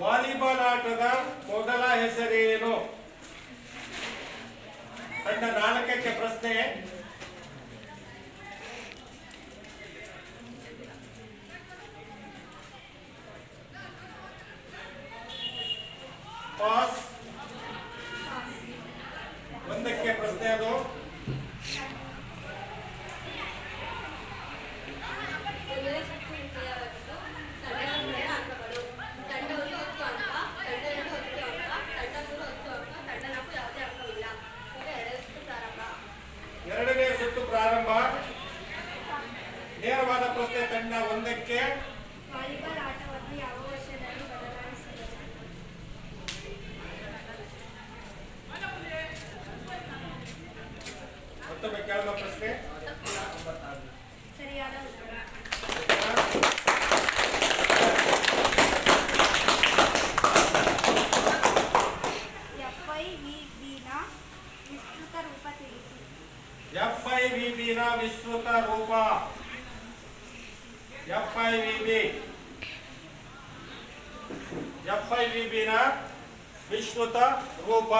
Volleyball ಆಟದ ಮೊದಲ ಹೆಸರೇನು? ತಂಡ ನಾಲ್ಕಕ್ಕೆ ಪ್ರಶ್ನೆ. ಪಾಸ್. ಯಾವ್ದು ಪ್ರಶ್ನೆ ಎಫ್ ಐ ವಿ ಬಿ ನ ವಿಸ್ತೃತ ರೂಪ F I V B F I V B ನ ವಿಸ್ತೃತ ರೂಪ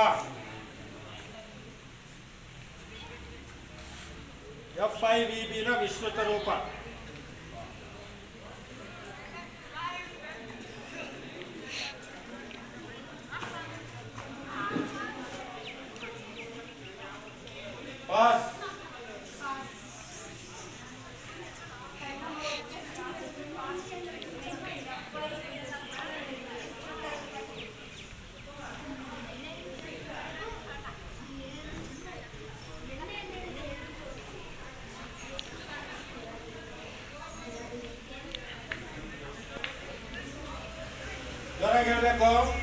ಎಫ್ ಐ ವಿ ಬಿನ ವಿಸ್ತೃತ ರೂಪ ಪಾಸ್ কম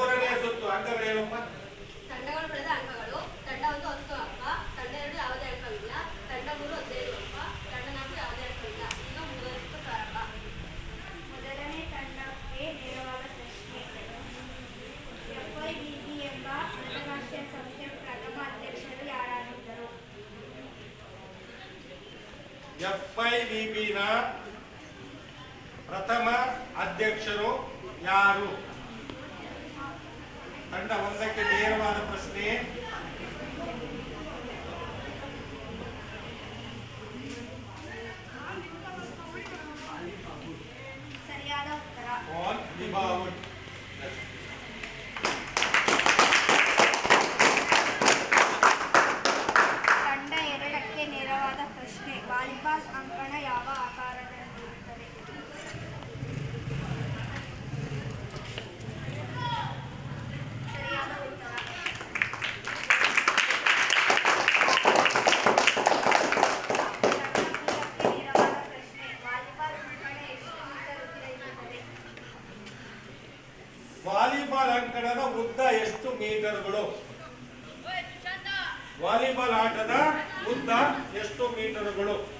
ಮೂರನೆಯ ಸುತ್ತು ತಂಡಗಳು ಬೆಳೆದ ಅಂಕಗಳು. ತಂಡ ಒಂದು ಹತ್ತು ಅಂಕ ತಂಡ ಎರಡು ತಂಡ ಮೂರು ಹದಿನೈದು ಅಂಕ ತಂಡ ನಾಲ್ಕು ಯಾವುದೇ ಅಂಕವಿಲ್ಲ. ಈಗ ಮೊದಲನೇ ತಂಡಕ್ಕೆ ನೇರವಾದ ಪ್ರಶ್ನೆ ಎಫ್ಐಬಿಬಿ ಎಂಬ ಅಂತಾರಾಷ್ಟ್ರೀಯ ಸಂಸ್ಥೆ ಪ್ರಥಮ ಅಧ್ಯಕ್ಷರು ಯಾರಾಗಿದ್ದರು? ಪ್ರಥಮ ಅಧ್ಯಕ್ಷರು ಯಾರು? ತಂಡ ಒಂದಕ್ಕೆ ನೇರವಾದ ಪ್ರಶ್ನೆ. ಸರಿಯಾದ ಉತ್ತರ. ಆಲ್ ವಿಭಾವಟ್ ತಂಡ ಎರಡಕ್ಕೆ ನೇರವಾದ ಪ್ರಶ್ನೆ. ವಾಲಿಬಾಲ್ ಅಂಕಣ ಯಾವ ಆಟ ವಾಲಿಬಾಲ್ ಆಟದ ಉದ್ದ ಎಷ್ಟು ಮೀಟರ್ಗಳು.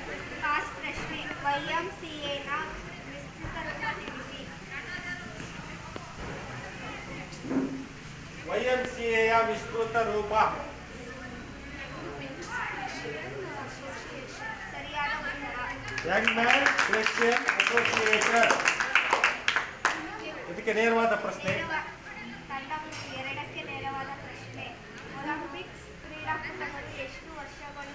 ವಿಸ್ತೃತ ರೂಪ. ಯಂಗ್ ಮ್ಯಾನ್ ಕ್ರಿಶ್ಚಿಯನ್ ಅಸೋಸಿಯೇಷನ್ ಇದಕ್ಕೆ ನೇರವಾದ ಪ್ರಶ್ನೆ. ಎರಡಕ್ಕೆ ನೇರವಾದ ಪ್ರಶ್ನೆ. ಒಲಿಂಪಿಕ್ಸ್ ಕ್ರೀಡಾಕೂಟಗಳು ಎಷ್ಟು ವರ್ಷಗಳು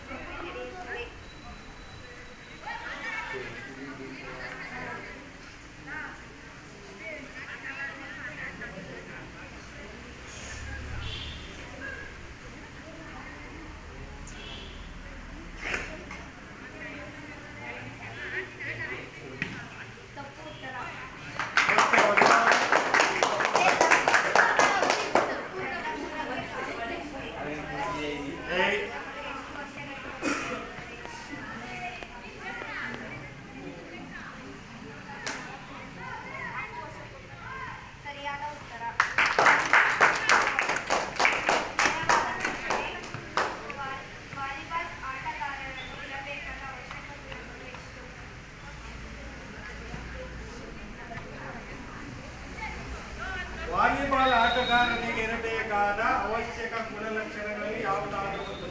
ಫುಟ್ಬಾಲ್ ಆಟಗಾರನಿಗೆ ಇರಬೇಕಾದ ಅವಶ್ಯಕ ಗುಣಲಕ್ಷಣಗಳಲ್ಲಿ ಯಾವುದಾದರೂ ಒಂದು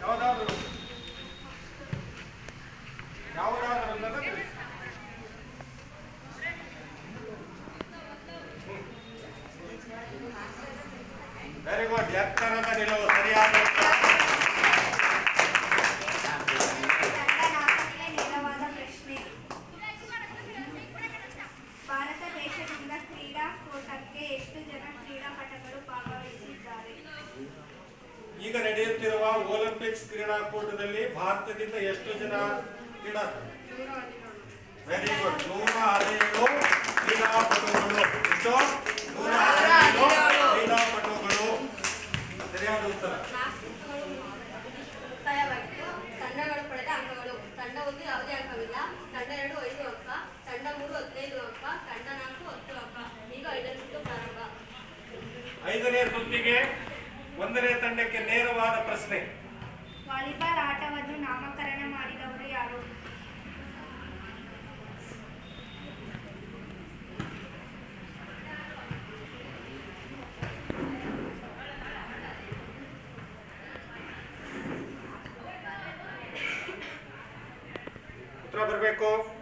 ಯಾವುದಾದರೂ ಯಾವುದಾದರೂ ವೆರಿ ಗುಡ್ ಎತ್ತರದ ನಿಲುವು ಸರಿಯಾದ ಕ್ರೀಡಾಕೂಟದಲ್ಲಿ ಭಾರತದಿಂದ ಎಷ್ಟು ಜನ ಕ್ರೀಡಾ ವೆರಿ ಗುಡ್ ನೂರ ಹದಿನೈದು Beco.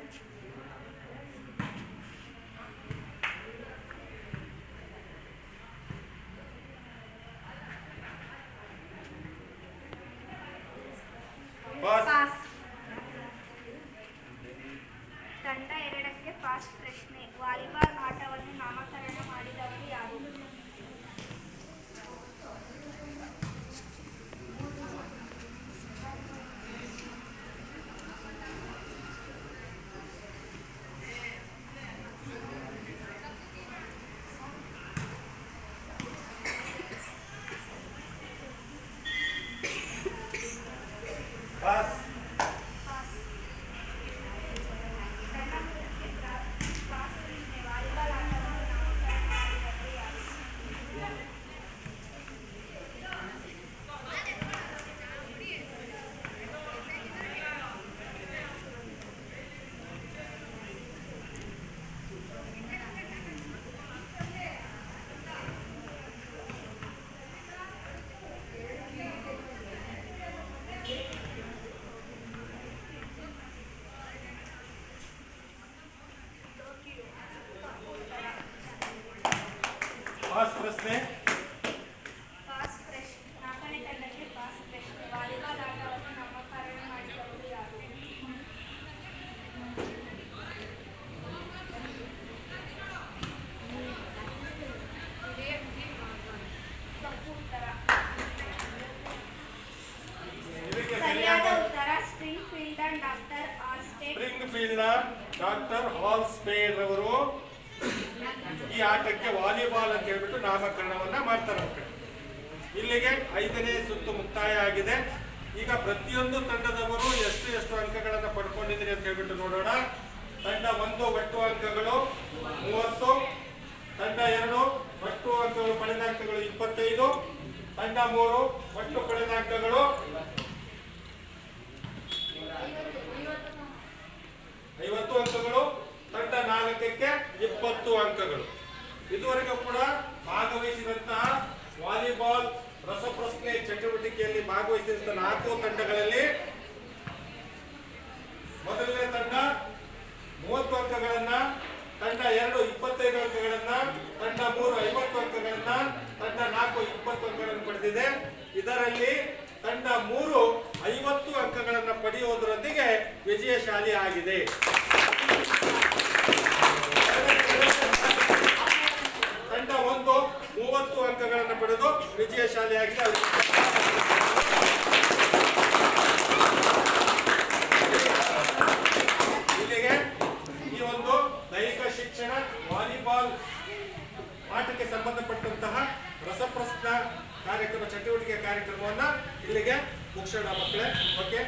ಈಗ ಪ್ರತಿಯೊಂದು ತಂಡದವರು ಎಷ್ಟು ಎಷ್ಟು ಅಂಕಗಳನ್ನು ಪಡ್ಕೊಂಡಿದ್ದೀರಿ ಅಂತ ಹೇಳ್ಬಿಟ್ಟು ನೋಡೋಣ. ತಂಡ ಒಂದು, ಒಟ್ಟು ಅಂಕಗಳು ಮೂವತ್ತು, ತಂಡ ಎರಡು, ಒಟ್ಟು ಅಂಕಗಳು ಪಡೆದ ಅಂಕಗಳು ಇಪ್ಪತ್ತೈದು, ತಂಡ ಮೂರು, ಒಟ್ಟು ಪಡೆದ ಅಂಕಗಳು ಐವತ್ತು ಅಂಕಗಳು, ತಂಡ ನಾಲ್ಕಕ್ಕೆ ಇಪ್ಪತ್ತು ಅಂಕಗಳು. ಇದುವರೆಗೂ ಕೂಡ ಭಾಗವಹಿಸಿದಂತಹ ವಾಲಿಬಾಲ್ ರಸಪ್ರಶ್ನೆ ಭಾಗವಹಿಸಿದಂತಹ ನಾಲ್ಕು ತಂಡಗಳಲ್ಲಿ ಮೊದಲನೇ ತಂಡ ಮೂವತ್ತು ಅಂಕಗಳನ್ನ, ತಂಡ ಎರಡು ಇಪ್ಪತ್ತೈದು ಅಂಕಗಳನ್ನ, ತಂಡ ಮೂರು ಐವತ್ತು ಅಂಕಗಳನ್ನ, ತಂಡ ನಾಲ್ಕು ಇಪ್ಪತ್ತು ಅಂಕಗಳನ್ನು ಪಡೆದಿದೆ. ಇದರಲ್ಲಿ ತಂಡ ಮೂರು ಐವತ್ತು ಅಂಕಗಳನ್ನು ಪಡೆಯುವುದರೊಂದಿಗೆ ವಿಜಯಶಾಲಿ ಆಗಿದೆ. ತಂಡ ಒಂದು, ಮೂವತ್ತು ಅಂಕಗಳನ್ನು ಪಡೆದು ವಿಜಯಶಾಲಿಯಾಗಿದೆ ಅದು ಇಲ್ಲಿಗೆ ಈ ಒಂದು ದೈಹಿಕ ಶಿಕ್ಷಣ, ವಾಲಿಬಾಲ್ ಆಟಕ್ಕೆ ಸಂಬಂಧಪಟ್ಟಂತಹ ರಸಪ್ರಶ್ನ ಕಾರ್ಯಕ್ರಮ, ಚಟುವಟಿಕೆ ಕಾರ್ಯಕ್ರಮವನ್ನ ಇಲ್ಲಿಗೆ ಮುಗಿಸೋಣ ಮಕ್ಕಳೇ. ಓಕೆ?